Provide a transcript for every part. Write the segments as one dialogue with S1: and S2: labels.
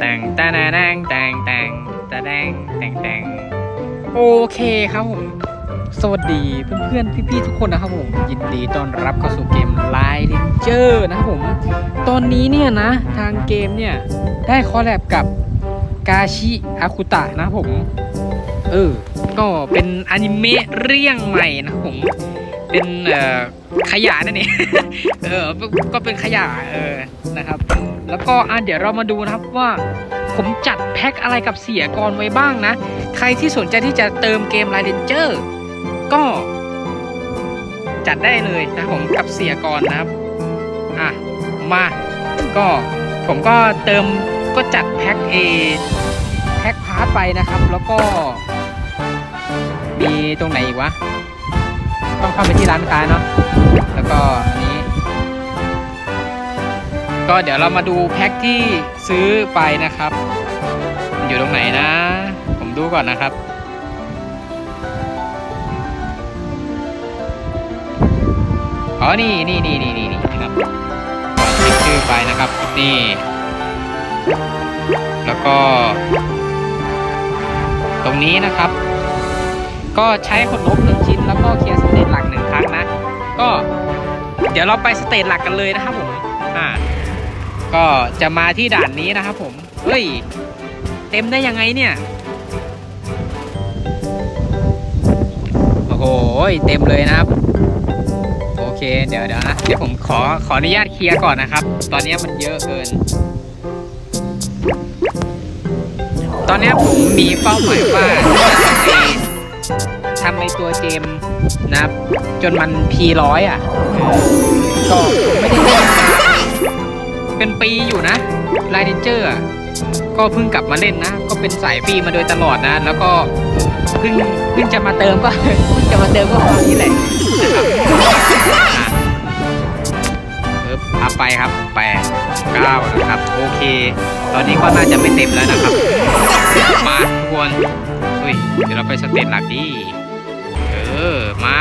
S1: แต่งแต่แดงแต่งแต่งแต่แดงแต่งแต่งโอเคครับผม สวัสดีเพื่อนๆ พี่ๆ ทุกคนนะครับผม ยินดีต้อนรับเข้าสู่เกม Line Ranger นะครับผม ตอนนี้เนี่ยนะ ทางเกมเนี่ย ได้คอลแลบกับกาชิอาคุตะนะครับผม เออ ก็เป็นอนิเมะเรื่องใหม่นะครับผมเป็นเอ่อขยะนั่นเอง เออ ก็เป็นขยะ เออ นะครับ แล้วก็อะเดี๋ยวเรามาดูนะครับว่าผมจัดแพ็คอะไรกับเสียกรไว้บ้างนะ ใครที่สนใจที่จะเติมเกม Line Ranger ก็จัดได้เลยนะผมกับเสียกรนะครับ อะ มาก็ผมก็เติมก็จัดแพ็คเอแพ็คพาร์ทไปนะครับ แล้วก็ มีตรงไหนอีกวะ ต้องเข้าไปที่ร้านค้าเนาะแล้วก็ ก็เดี๋ยวเรามาดูแพ็คที่ซื้อไปนะครับ อยู่ตรงไหนนะ ผมดูก่อนนะครับอ๋อนี่นี่นี่นี่นี่นี่ครับก่อนคลิกชื่อไปนะครับ นี่ แล้วก็ ตรงนี้นะครับ ก็ใช้ขนนกหนึ่งชิ้น แล้วก็เคลียร์สเตจหลักหนึ่งครั้งนะ ก็ เดี๋ยวเราไปสเตจหลักกันเลยนะครับผม ก็จะมาที่ด่านนี้นะครับผม เฮ้ย เต็มได้ยังไงเนี่ย โอ้โห เต็มเลยนะครับ โอเค เดี๋ยวเดี๋ยวนะ เดี๋ยวผมขอขออนุญาตเคลียร์ก่อนนะครับ ตอนนี้มันเยอะเกิน ตอนนี้ผมมีเป้าหมายว่าทำในตัวเกมนะครับ จนมัน P100 อะ ก็ไม่ได้ เป็นปีอยู่นะไลเดนเจอร์ก็เพิ่งกลับมาเล่นนะ ก็เป็นสายฟรีมาโดยตลอดนะ แล้วก็เพิ่งเพิ่งจะมาเติมก็เพิ่งจะมาเติมก็คราวนี้แหละนะครับอะเอิบอัพไปครับแปดเก้านะครับ โอเค ตอนนี้ก็น่าจะไม่เต็มแล้วนะครับ มาทุกคนอุ้ยเดี๋ยวเราไปสเตจหลักดีเออ มา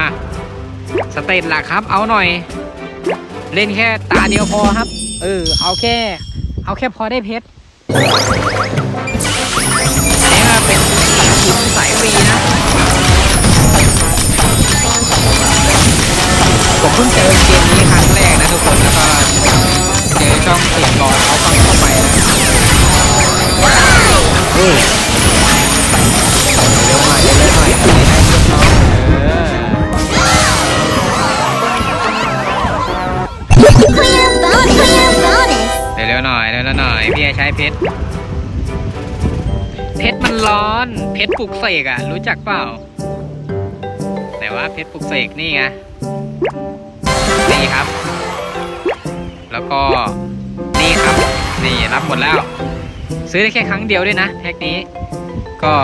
S1: สเตจหลักครับ เอาหน่อย เล่นแค่ตาเดียวพอครับ เออ เอาแค่ เอาแค่พอได้เพชรอันนี้ก็เป็นชิ้นสายฟรีนะผมเพิ่งเจอเกมนี้ครั้งแรกนะทุกคนแล้วก็เจอช่องเสียงกรเขาฟังเข้าไปนะ เพชรปลุกเสกอะ รู้จักเปล่า แต่ว่าเพชรปลุกเสกนี่ไงนี่ครับ แล้วก็นี่ครับ นี่รับหมดแล้ว ซื้อได้แค่ครั้งเดียวด้วยนะแพ็คนี้ ก็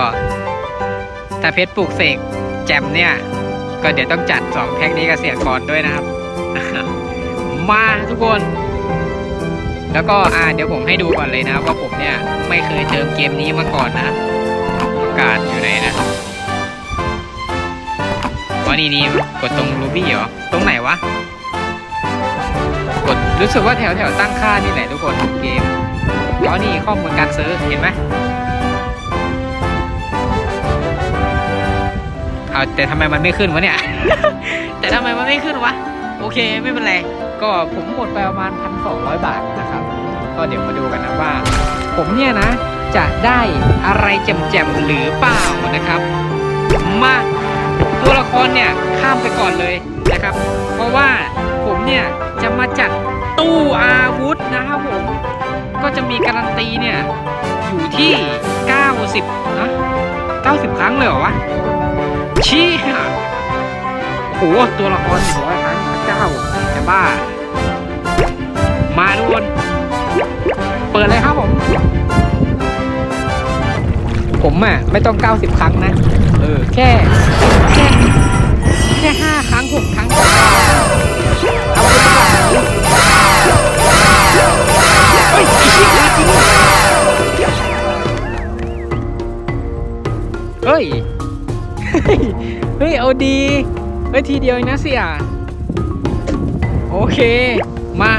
S1: ถ้าเพชรปลูกเสกแจมเนี่ย ก็เดี๋ยวต้องจัดสองแพ็คนี้กับเสียก่อนด้วยนะครับ มาทุกคน แล้วก็อ่าเดี๋ยวผมให้ดูก่อนเลยนะว่าผมเนี่ยไม่เคยเติมเกมนี้มาก่อนนะ กาศอยู่ไหนนะอ๋อนี่นี่กดตรงรูบี้เหรอ ตรงไหนวะ กดรู้สึกว่าแถวแถวตั้งค่านี่แหละทุกคนเกมอ๋อนี่ข้อมูลการซื้อเห็นไหมเอาแต่ทำไมมันไม่ขึ้นวะเนี่ย แต่ทำไมมันไม่ขึ้นวะ โอเคไม่เป็นไร ก็ผมหมดไปประมาณพันสองร้อยบาทนะครับ ก็เดี๋ยวมาดูกันนะว่า ผมเนี่ยนะ จะได้อะไรแจ่มๆหรือเปล่านะครับ มาตัวละครเนี่ยข้ามไปก่อนเลยนะครับ เพราะว่าผมเนี่ยจะมาจัดตู้อาวุธนะครับผม ก็จะมีการันตีเนี่ยอยู่ที่ 90นะ90 ครั้งเลยเหรอวะชี้โอ้โหตัวละครหนึ่งร้อยครั้งพระเจ้าจะบ้า มาทุกคน เปิดเลยครับผม ผมอะไม่ต้อง 90 ครั้งนะ เออ แค่แค่แค่ห้าครั้งหกครั้งเอาไปก่อนเฮ้ยไอ้เหี้ยจริงเฮ้ย เฮ้ย เอาดี เฮ้ย ทีเดียวเองนะเสียโอเค มา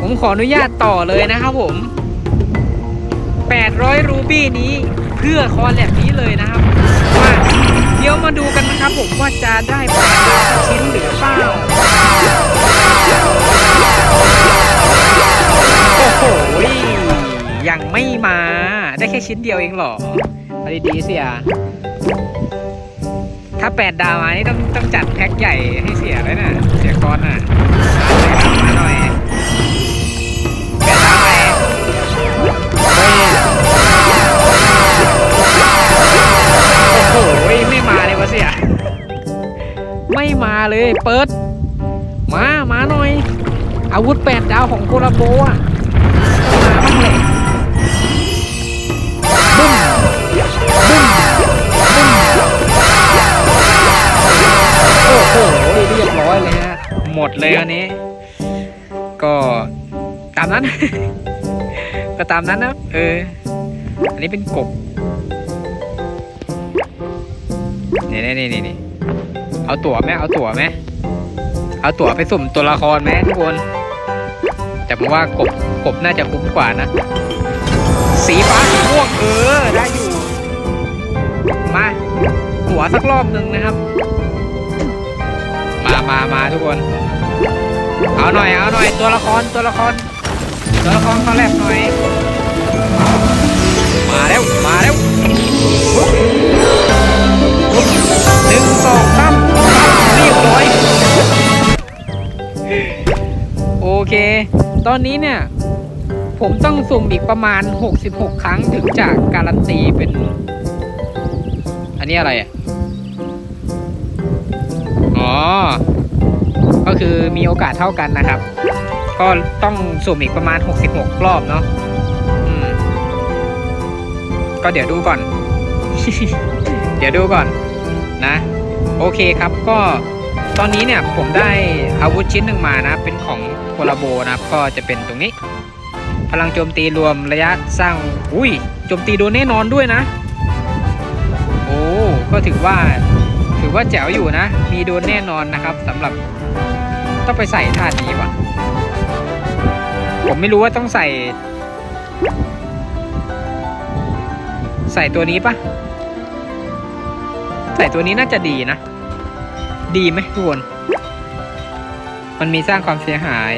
S1: ผมขออนุญาตต่อเลยนะครับผม 800 รูบี้นี้เพื่อคอแลบนี้เลยนะครับว่าเดี๋ยวมาดูกันนะครับผมว่าจะได้ปดดาชิ้นหรือเปล่าโอ้โหยังไม่มาได้แค่ชิ้นเดียวเองหรอเอาดีๆเสียถ้าแปดดาวมานี่ต้องต้องจัดแพ็คใหญ่ให้เสียเลยนะเสียก้อนอะมาหน่อย ไม่มาเลย เปิด มามาหน่อย อาวุธแปดดาวของโคราโบอะมาบ้างเลยบึ้มบึ้มบึ้มโอ้โหเรียบร้อยเลยฮะหมดเลยอันนี้ ก็ตามนั้น ก็ตามนั้นนะเออ อันนี้เป็นกบนี่นี่นี่นี่ เอาตั๋วไหมเอาตั๋วไหมเอาตั๋วไปสุ่มตัวละครไหมทุกคน แต่ผมว่ากบกบน่าจะคุ้มกว่านะ สีฟ้าสีม่วงเออได้อยู่ มาตั๋วสักรอบหนึ่งนะครับ มามามาทุกคน เอาหน่อยเอาหน่อยตัวละครตัวละครตัวละครเขาแลบหน่อย มาแล้วมาแล้ว ตอนนี้เนี่ย ผมต้องสุ่มอีกประมาณ 66 ครั้งถึงจะการันตีเป็น อันนี้อะไรอะ อ๋อ ก็คือมีโอกาสเท่ากันนะครับ ก็ต้องสุ่มอีกประมาณ 66 รอบเนาะก็เดี๋ยวดูก่อน เดี๋ยวดูก่อนนะ โอเคครับก็ตอนนี้เนี่ยผมได้อาวุธชิ้นหนึ่งมานะ เป็นของ คลาโบนะครับ ก็จะเป็นตรงนี้ พลังโจมตีรวมระยะสร้างอุ้ยโจมตีโดนแน่นอนด้วยนะ โอ้ก็ถือว่าถือว่าแจ๋วอยู่นะ มีโดนแน่นอนนะครับสำหรับต้องไปใส่ท่านี้ว่ะ ผมไม่รู้ว่าต้องใส่ ใส่ตัวนี้ปะใส่ตัวนี้น่าจะดีนะ ดีไหมทุกคน มันมีสร้างความเสียหาย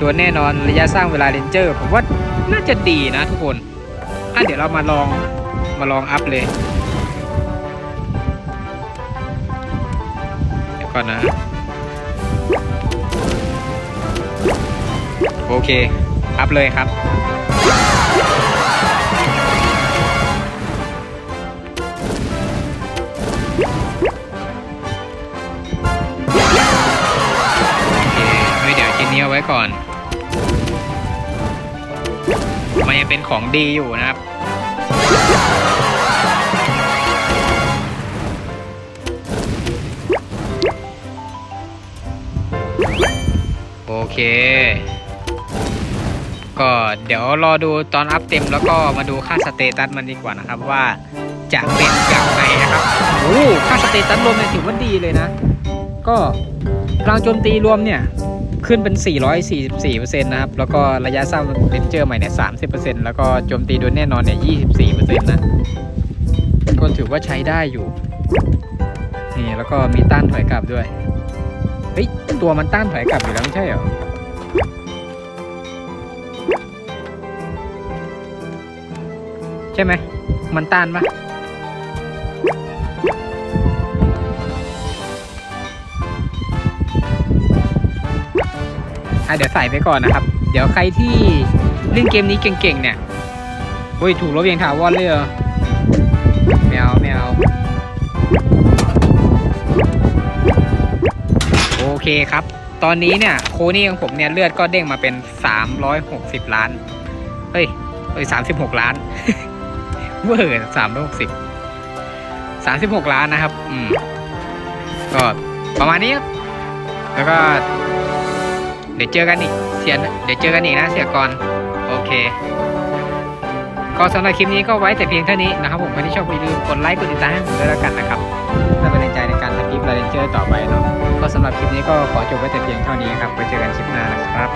S1: ตัวแน่นอนระยะสร้างเวลาเรนเจอร์ผมว่าน่าจะดีนะทุกคนอะเดี๋ยวเรามาลองมาลองอัพเลยเดี๋ยวก่อนนะ โอเค อัพเลยครับ วชิ้นนี้เอาไว้ก่อน มันยังเป็นของดีอยู่นะครับ โอเค ก็เดี๋ยวรอดูตอนอัพเต็มแล้วก็มาดูค่าสเตตัสมันดีกว่านะครับว่าจะเป็นอย่างไรนะครับ โอ้ค่าสเตตัสรวมเนี่ยถือว่าดีเลยนะ ก็พลังโจมตีรวมเนี่ย ขึ้นเป็น 444%นะครับ แล้วก็ระยะสร้างเรนเจอร์ใหม่เนี่ย 30%แล้วก็โจมตีโดยแน่นอนเนี่ย 24%นะ ก็ถือว่าใช้ได้อยู่ นี่แล้วก็มีต้านถอยกลับด้วย เฮ้ย ตัวมันต้านถอยกลับอยู่แล้วไม่ใช่เหรอใช่ไหม มันต้านปะ อะเดี๋ยวใส่ไปก่อนนะครับ เดี๋ยวใครที่เล่นเกมนี้เก่งๆเนี่ยโอ้ยถูกลบยังถาวรเลยเหรอไม่เอาไม่เอาโอเคครับ ตอนนี้เนี่ยโคนี่ของผมเนี่ยเลือดก็เด้งมาเป็น 360 ล้าน เฮ้ยเฮ้ย36ล้านเวอร์สามร้อยหกสิบสามสิบหกล้านนะครับ อืม ก็ประมาณนี้ครับ แล้วก็ ดี๋ยวเจอกันอีกเสียนเดี๋ยวเจอกันอีกนะเสียก่อนโอเค ก็สำหรับคลิปนี้ก็ไว้แต่เพียงเท่านี้นะครับผมใครที่ชอบอย่าลืมกดไลค์กดติดตามให้ผมด้วยแล้วกันนะครับเพื่อเป็นแรงใจในการทำคลิปเรนเจอร์ต่อไปเนาะก็สำหรับคลิปนี้ก็ขอจบไว้แต่เพียงเท่านี้ครับไปเจอกันคลิปหน้านะครับ